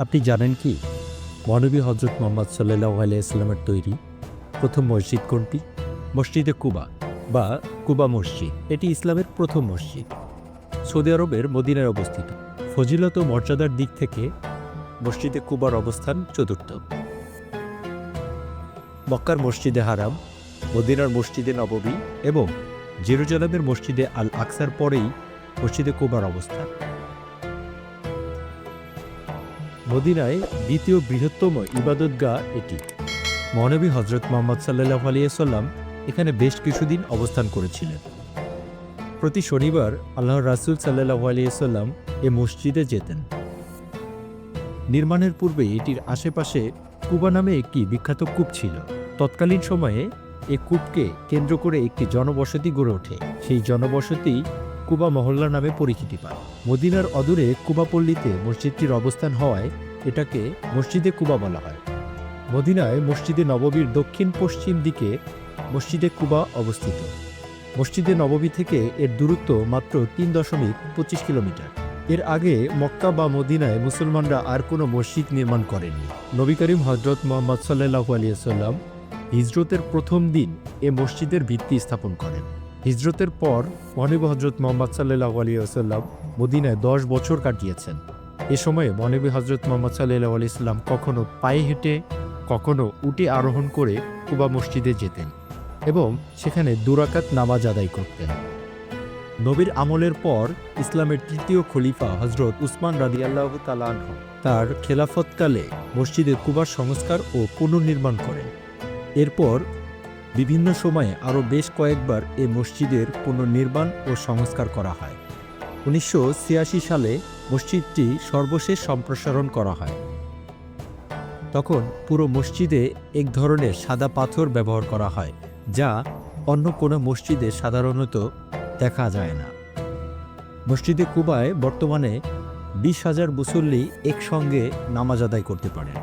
আপনি জানেন কি? মহানবী হজরত মোহাম্মদ সাল্লাহ আলাইস্লামের তৈরি প্রথম মসজিদ কোনটি? মসজিদে কুবা বা কুবা মসজিদ। এটি ইসলামের প্রথম মসজিদ। সৌদি আরবের মদিনায় অবস্থিত। ফজিলত ও মর্যাদার দিক থেকে মসজিদে কুবার অবস্থান চতুর্থ। মক্কার মসজিদে হারাম মদিনার মসজিদে নববী এবং জেরুজালামের মসজিদে আল আকসার পরেই মসজিদে কুবার অবস্থান। মদিনায় দ্বিতীয় বৃহত্তম ইবাদতগাহ এটি। মহানবী হজরত মোহাম্মদ সাল্লাহ আলিয়াল্লাম এখানে বেশ কিছুদিন অবস্থান করেছিলেন। প্রতি শনিবার আল্লাহ রাসুল সাল্লাহ আলিয়াল্লাম এ মসজিদে যেতেন। নির্মাণের পূর্বে এটির আশেপাশে কুবা নামে একটি বিখ্যাত কূপ ছিল। তৎকালীন সময়ে এ কূপকে কেন্দ্র করে একটি জনবসতি গড়ে ওঠে। সেই জনবসতি কুবা মহল্লা নামে পরিচিতি পায়। মদিনার অদূরে কুবাপল্লীতে মসজিদটির অবস্থান হওয়ায় এটাকে মসজিদে কুবা বলা হয়। মদিনায় মসজিদে নববীর দক্ষিণ পশ্চিম দিকে মসজিদে কুবা অবস্থিত। মসজিদে নববী থেকে এর দূরত্ব মাত্র তিন দশমিক পঁচিশ কিলোমিটার। এর আগে মক্কা বা মদিনায় মুসলমানরা আর কোনো মসজিদ নির্মাণ করেননি। নবী করিম হজরত মোহাম্মদ সাল্লাহ আলিয়াল্লাম হিজরতের প্রথম দিন এ মসজিদের ভিত্তি স্থাপন করেন। হিজরতের পর মহানবী হজরত মোহাম্মদ সাল্লাহ আলিয়াল্লাম মদিনায় দশ বছর কাটিয়েছেন। এ সময়ে মহানবী হজরত মোহাম্মদ সাল্লাহ আলিয়াল্লাম কখনও পায়ে হেঁটে, কখনো উটে আরোহণ করে কুবা মসজিদে যেতেন এবং সেখানে দুরাকাত নামাজ আদায় করতেন। নবীর আমলের পর ইসলামের তৃতীয় খলিফা হজরত উসমান রাদিয়াল্লাহ তালাহ তার খেলাফতকালে মসজিদে কুবার সংস্কার ও পুনর্নির্মাণ করেন। এরপর বিভিন্ন সময়ে আরও বেশ কয়েকবার এ মসজিদের পুনর্নির্মাণ ও সংস্কার করা হয়। উনিশশো ছিয়াশি সালে মসজিদটি সর্বশেষ সম্প্রসারণ করা হয়। তখন পুরো মসজিদে এক ধরনের সাদা পাথর ব্যবহার করা হয়, যা অন্য কোনো মসজিদে সাধারণত দেখা যায় না। মসজিদে কুবায় বর্তমানে বিশ হাজার মুসল্লি একসঙ্গে নামাজ আদায় করতে পারেন।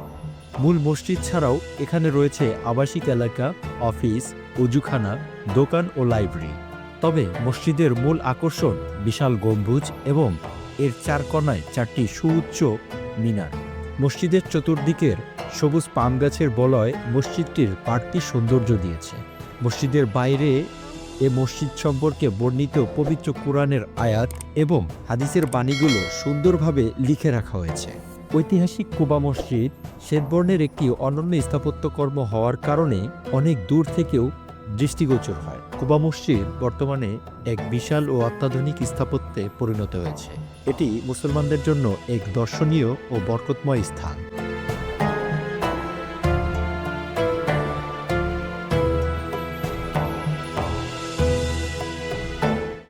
মূল মসজিদ ছাড়াও এখানে রয়েছে আবাসিক এলাকা, অফিস উজুখানা দোকান ও লাইব্রেরি। তবে মসজিদের মূল আকর্ষণ বিশাল গম্বুজ এবং এর চার কোণায় চারটি সুউচ্চ মিনার। মসজিদের চতুর্দিকের সবুজ পাম গাছের বলয় মসজিদটির বাড়তি সৌন্দর্য দিয়েছে। মসজিদের বাইরে এ মসজিদ সম্পর্কে বর্ণিত পবিত্র কোরআনের আয়াত এবং হাদিসের বাণীগুলো সুন্দরভাবে লিখে রাখা হয়েছে। ঐতিহাসিক কুবা মসজিদ শ্বেতবর্ণের একটি অনন্য স্থাপত্যকর্ম হওয়ার কারণে অনেক দূর থেকেও দৃষ্টিগোচর হয়। কুবা মসজিদ বর্তমানে এক বিশাল ও অত্যাধুনিক স্থাপত্যে পরিণত হয়েছে। এটি মুসলমানদের জন্য এক দর্শনীয় ও বরকতময় স্থান।